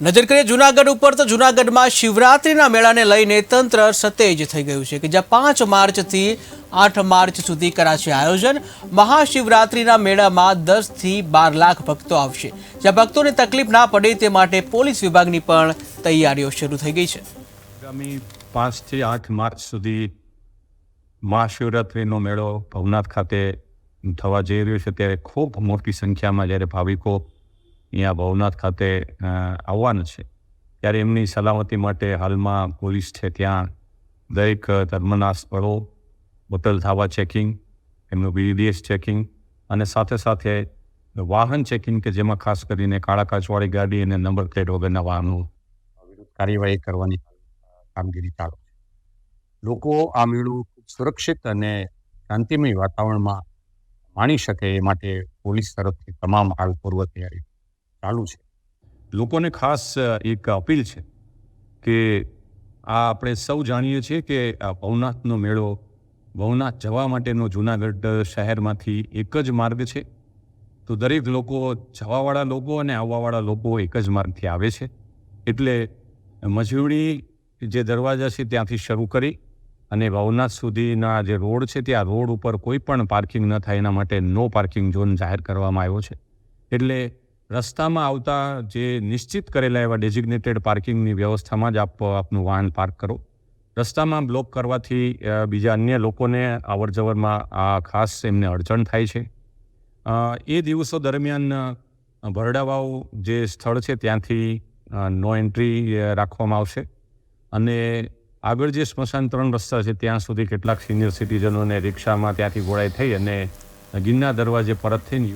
નજર કરીએ જુનાગઢ ઉપર, તો જુનાગઢમાં શિવરાત્રિના મેળાને લઈને તંત્ર સતેજ થઈ ગયું છે કે જ્યાં પાંચ માર્ચથી આઠ માર્ચ સુધી કરાશે આયોજન. મહાશિવરાત્રિના મેળામાં દસથી બાર લાખ ભક્તો આવશે. જ્યાં ભક્તોને તકલીફ ના પડે તે માટે પોલીસ વિભાગની પણ તૈયારીઓ શરૂ થઈ ગઈ છે. આગામી પાંચથી આઠ માર્ચ સુધી મહાશિવરાત્રિનો મેળો ભવનાથ ખાતે થવા જઈ રહ્યો છે. ત્યારે ખૂબ મોટી સંખ્યામાં જ્યારે ભાવિકો અહીંયા ભવનાથ ખાતે આવવાનું છે. ત્યારે એમની સલામતી માટે હાલમાં પોલીસ છે ત્યાં. દરેક ધર્મના સ્થળો બોટલ થાવા ચેકિંગ, એમનું બીડીએસ ચેકિંગ અને સાથે સાથે વાહન ચેકિંગ કે જેમાં ખાસ કરીને કાળા કાચવાળી ગાડી અને નંબર પ્લેટ વગરના વાહનો વિરુદ્ધ કાર્યવાહી કરવાની કામગીરી ચાલુ લોકો આ મેળો સુરક્ષિત અને શાંતિમય વાતાવરણમાં માણી શકે એ માટે પોલીસ તરફથી તમામ હાલ પૂર્વ તૈયારી ચાલુ છે. લોકોને ખાસ એક અપીલ છે કે આ આપણે સૌ જાણીએ છીએ કે આ ભવનાથનો મેળો ભવનાથ જવા માટેનો જુનાગઢ શહેરમાંથી એક જ માર્ગ છે. તો દરેક લોકો, જવાવાળા લોકો અને આવવાવાળા લોકો એક જ માર્ગથી આવે છે. એટલે મજૂરી જે દરવાજા છે ત્યાંથી શરૂ કરી અને ભવનાથ સુધીના જે રોડ છે ત્યાં રોડ ઉપર કોઈ પણ પાર્કિંગ ન થાય, એના માટે નો પાર્કિંગ ઝોન જાહેર કરવામાં આવ્યો છે. એટલે રસ્તામાં આવતા જે નિશ્ચિત કરેલા એવા ડેઝિગ્નેટેડ પાર્કિંગની વ્યવસ્થામાં જ આપ, આપનું વાહન પાર્ક કરો. રસ્તામાં બ્લોક કરવાથી બીજા અન્ય લોકોને અવર જવરમાં આ ખાસ એમને અડચણ થાય છે. એ દિવસો દરમિયાન ભરડાવાવ જે સ્થળ છે ત્યાંથી નો એન્ટ્રી રાખવામાં આવશે. અને આગળ જે સ્મશાન ત્રણ રસ્તા છે ત્યાં સુધી કેટલાક સિનિયર સિટીઝનોને રિક્ષામાં ત્યાંથી ગોળાઈ થઈ અને ગિરનાર દરવાજે પરત થઈને